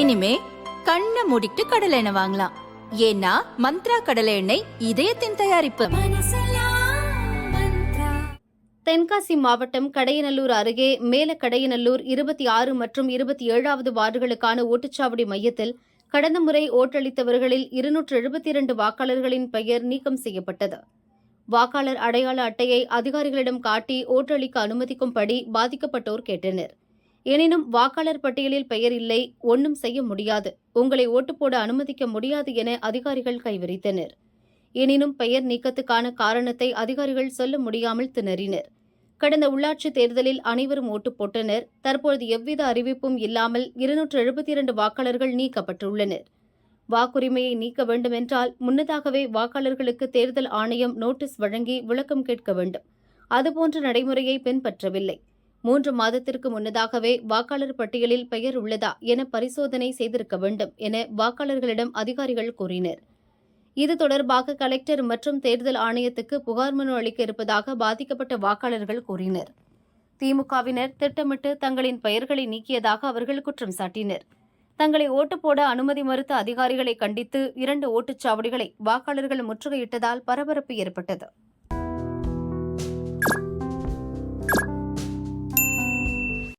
இனிமே கண்ணை மூடிட்டு கடலை எண்ணெய் வாங்கலாம். ஏன்னா மந்த்ரா கடலை எண்ணெய் இதயத்தின் தயாரிப்பு. தென்காசி மாவட்டம் கடையநல்லூர் அருகே மேல கடையநல்லூர் இருபத்தி ஆறு மற்றும் இருபத்தி ஏழாவது வார்டுகளுக்கான ஓட்டுச்சாவடி மையத்தில் கடந்த முறை ஓட்டளித்தவர்களில் இருநூற்று எழுபத்தி இரண்டு வாக்காளர்களின் பெயர் நீக்கம் செய்யப்பட்டது. வாக்காளர் அடையாள அட்டையை அதிகாரிகளிடம் காட்டி ஓட்டளிக்க அனுமதிக்கும்படி பாதிக்கப்பட்டோர் கேட்டனர். எனினும் வாக்காளர் பட்டியலில் பெயர் இல்லை ஒன்றும் செய்ய முடியாது. உங்களை ஓட்டு போட அனுமதிக்க முடியாது என அதிகாரிகள் கைவிரித்தனர். எனினும் பெயர் நீக்கத்துக்கான காரணத்தை அதிகாரிகள் சொல்ல முடியாமல் திணறினர். கடந்த உள்ளாட்சி தேர்தலில் அனைவரும் ஓட்டு போட்டனர். தற்பொழுது எவ்வித அறிவிப்பும் இல்லாமல் இருநூற்று எழுபத்தி இரண்டு வாக்காளர்கள் நீக்கப்பட்டுள்ளனர். வாக்குரிமையை நீக்க வேண்டுமென்றால் முன்னதாகவே வாக்காளர்களுக்கு தேர்தல் ஆணையம் நோட்டீஸ் வழங்கி விளக்கம் கேட்க வேண்டும். அதுபோன்ற நடைமுறையை பின்பற்றவில்லை. மூன்று மாதத்திற்கு முன்னதாகவே வாக்காளர் பட்டியலில் பெயர் உள்ளதா என பரிசோதனை செய்திருக்க வேண்டும் என வாக்காளர்களிடம் அதிகாரிகள் கூறினர். இது தொடர்பாக கலெக்டர் மற்றும் தேர்தல் ஆணையத்துக்கு புகார் மனு அளிக்க இருப்பதாக பாதிக்கப்பட்ட வாக்காளர்கள் கூறினர். திமுகவினர் திட்டமிட்டு தங்களின் பெயர்களை நீக்கியதாக அவர்கள் குற்றம் சாட்டினர். தங்களை ஓட்டு போட அனுமதி மறுத்த அதிகாரிகளை கண்டித்து இரண்டு ஓட்டுச்சாவடிகளை வாக்காளர்கள் முற்றுகையிட்டதால் பரபரப்பு ஏற்பட்டது.